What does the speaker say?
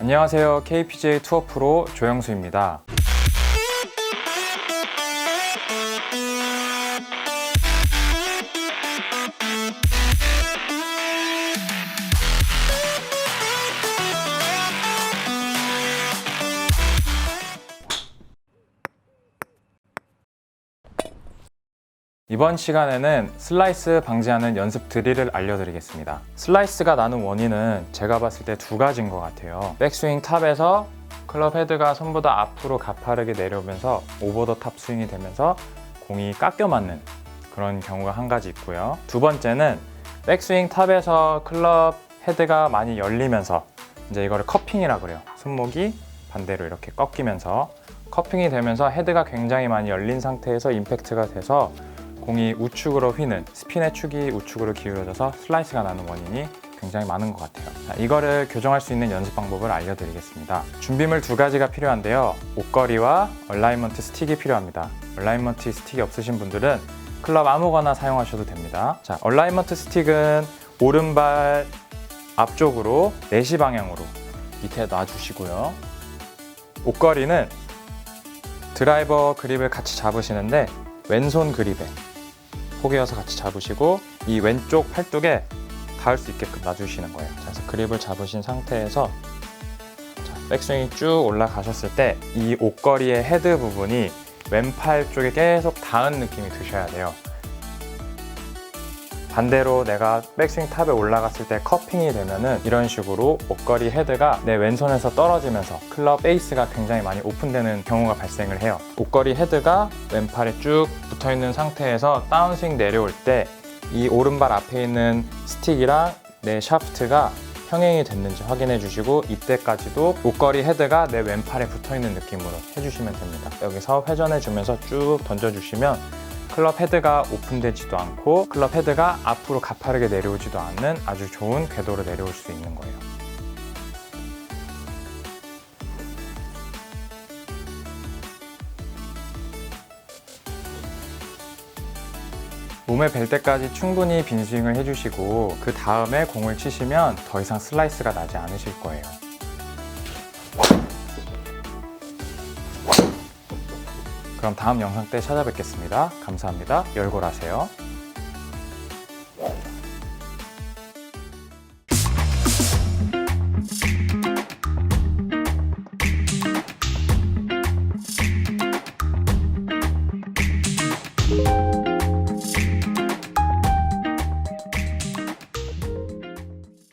안녕하세요. KPJ 투어 프로 조영수입니다. 이번 시간에는 슬라이스 방지하는 연습 드릴을 알려드리겠습니다. 슬라이스가 나는 원인은 제가 봤을 때 두 가지인 것 같아요. 백스윙 탑에서 클럽 헤드가 손보다 앞으로 가파르게 내려오면서 오버 더 탑 스윙이 되면서 공이 깎여 맞는 그런 경우가 한 가지 있고요. 두 번째는 백스윙 탑에서 클럽 헤드가 많이 열리면서 이제 이거를 커핑이라 그래요. 손목이 반대로 이렇게 꺾이면서 커핑이 되면서 헤드가 굉장히 많이 열린 상태에서 임팩트가 돼서 공이 우측으로 휘는 스핀의 축이 우측으로 기울어져서 슬라이스가 나는 원인이 굉장히 많은 것 같아요. 자, 이거를 교정할 수 있는 연습 방법을 알려드리겠습니다. 준비물 두 가지가 필요한데요. 옷걸이와 얼라이먼트 스틱이 필요합니다. 얼라이먼트 스틱이 없으신 분들은 클럽 아무거나 사용하셔도 됩니다. 자, 얼라이먼트 스틱은 오른발 앞쪽으로 4시 방향으로 밑에 놔주시고요. 옷걸이는 드라이버 그립을 같이 잡으시는데 왼손 그립에 포개어서 같이 잡으시고 이 왼쪽 팔뚝에 닿을 수 있게끔 놔주시는 거예요. 자, 그래서 그립을 잡으신 상태에서 자, 백스윙이 쭉 올라가셨을 때 이 옷걸이의 헤드 부분이 왼팔 쪽에 계속 닿은 느낌이 드셔야 돼요. 반대로 내가 백스윙 탑에 올라갔을 때 커핑이 되면은 이런 식으로 옷걸이 헤드가 내 왼손에서 떨어지면서 클럽 베이스가 굉장히 많이 오픈되는 경우가 발생을 해요. 옷걸이 헤드가 왼팔에 쭉 붙어 있는 상태에서 다운스윙 내려올 때 이 오른발 앞에 있는 스틱이랑 내 샤프트가 평행이 됐는지 확인해 주시고 이때까지도 옷걸이 헤드가 내 왼팔에 붙어 있는 느낌으로 해주시면 됩니다. 여기서 회전해 주면서 쭉 던져 주시면 클럽 헤드가 오픈되지도 않고 클럽 헤드가 앞으로 가파르게 내려오지도 않는 아주 좋은 궤도로 내려올 수 있는 거예요. 몸에 벨 때까지 충분히 빈스윙을 해주시고 그 다음에 공을 치시면 더 이상 슬라이스가 나지 않으실 거예요. 그럼 다음 영상 때 찾아뵙겠습니다. 감사합니다. 열골하세요.